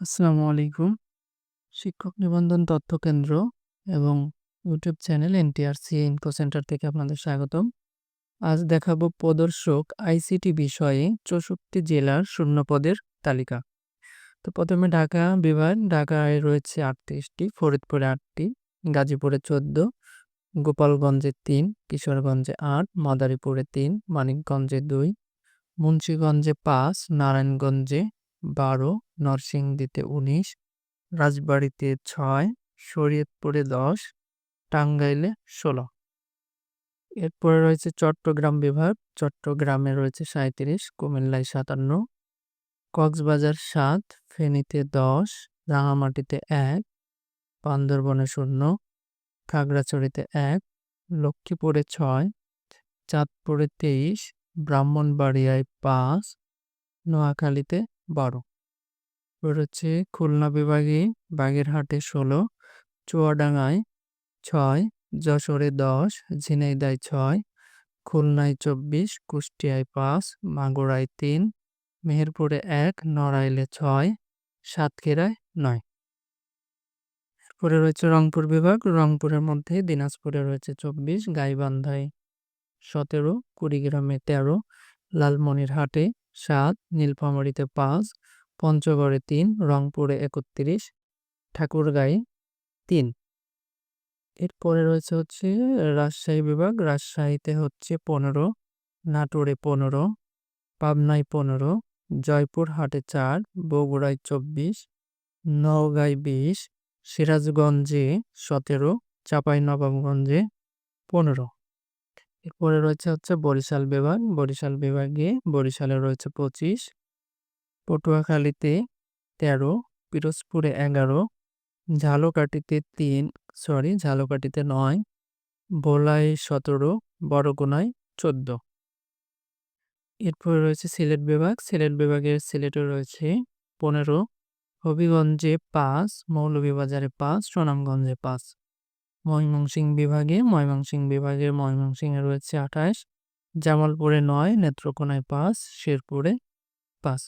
আসসালামু আলাইকুম। শিক্ষক নিবন্ধন তথ্য কেন্দ্র এবং YouTube channel NTRC info centre থেকে আপনাদের স্বাগতম। আজ দেখাবো প্রদর্শক আইসিটি বিষয়ে চৌষট্টি জেলার শূন্য পদের তালিকা। তো প্রথমে ঢাকা বিভাগ, ঢাকায় রয়েছে আটত্রিশটি, ফরিদপুরে আটটি, গাজীপুরে চোদ্দ, গোপালগঞ্জে তিন, কিশোরগঞ্জে আট, মাদারীপুরে তিন, মানিকগঞ্জে দুই, মুন্সীগঞ্জে পাঁচ, নারায়ণগঞ্জে বারো, নরসিংদীতে উনিশ, রাজবাড়িতে ছয়, শরীয়তপুরে দশ, টাঙ্গাইলে ষোলো। এরপরে রয়েছে চট্টগ্রাম বিভাগ, চট্টগ্রামে রয়েছে সাঁত্রিশ কুমিল্লায় সাতান্ন, কক্সবাজার সাত, ফেনীতে দশ, রাঙামাটিতে এক, বান্দরবনে শূন্য, খাগড়াছড়িতে এক, লক্ষ্মীপুরে ছয়, চাঁদপুরে তেইশ, ব্রাহ্মণবাড়িয়ায় পাঁচ, নোয়াখালীতে বারো। রয়েছে খুলনা বিভাগে বাগেরহাটে ষোলো, চুয়াডাঙ্গায় ছয়, যশোরে দশ, ঝিনাইদায় ছয়, খুলনায় চব্বিশ, কুষ্টিয়ায় পাঁচ, মাগুরায় তিন, মেহেরপুরে এক, নড়াইলে ছয়, সাতক্ষীরায় নয়। এরপরে রয়েছে রংপুর বিভাগ। রংপুরের মধ্যে দিনাজপুরে রয়েছে চব্বিশ, গাইবান্ধায় সতেরো, কুড়িগ্রামে তেরো, লালমনিরহাটে সাত, নীলফামারীতে পাঁচ, পঞ্চগড়ে তিন, রংপুরে একত্রিশ, ঠাকুরগাঁয়ে তিন। এরপরে রয়েছে হচ্ছে রাজশাহী বিভাগ। রাজশাহীতে হচ্ছে পনেরো, নাটোরে পনেরো, পাবনায় পনেরো, জয়পুরহাটে চার, বগুড়ায় চব্বিশ, নওগাঁয় বিশ, সিরাজগঞ্জে সতেরো চাঁপাইনবাবগঞ্জে পনেরো। এরপরে রয়েছে হচ্ছে বরিশাল বিভাগ। বরিশাল বিভাগে বরিশালে রয়েছে পঁচিশ, পটুয়াখালীতে তেরো, পিরোজপুরে এগারো, ঝালকাঠিতে তিন সরি ঝালকাঠিতে নয় ভোলায় সতেরো বড়গুনায় চোদ্দ। এরপরে রয়েছে সিলেট বিভাগ। সিলেট বিভাগের সিলেটে রয়েছে পনেরো, হবিগঞ্জে পাঁচ, মৌলভীবাজারে পাঁচ, সুনামগঞ্জে পাঁচ। ময়মনসিংহ বিভাগে ময়মনসিংহ বিভাগের ময়মনসিংহে রয়েছে আঠাশ, জামালপুরে নয়, নেত্রকোনায় পাঁচ, শেরপুরে পাঁচ।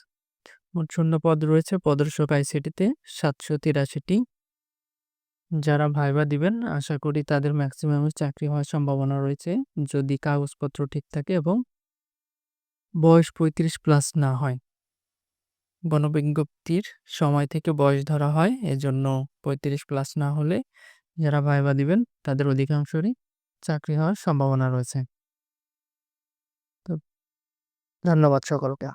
মোট শূন্য পদ রয়েছে প্রদর্শক আইসিটিতে, সাতশো তিরাশিটি। যারা ভাইবা দিবেন, আশা করি তাদের ম্যাক্সিমাম চাকরি হওয়ার সম্ভাবনা রয়েছে। যদি কাগজপত্র ঠিক থাকে এবং বয়স পঁয়ত্রিশ প্লাস না হয়। গণবিজ্ঞপ্তির সময় থেকে বয়স ধরা হয়, এজন্য পঁয়ত্রিশ প্লাস না হলে যারা ভাইবা দিবেন তাদের অধিকাংশরই চাকরি হওয়ার সম্ভাবনা রয়েছে। তো ধন্যবাদ সকলকে।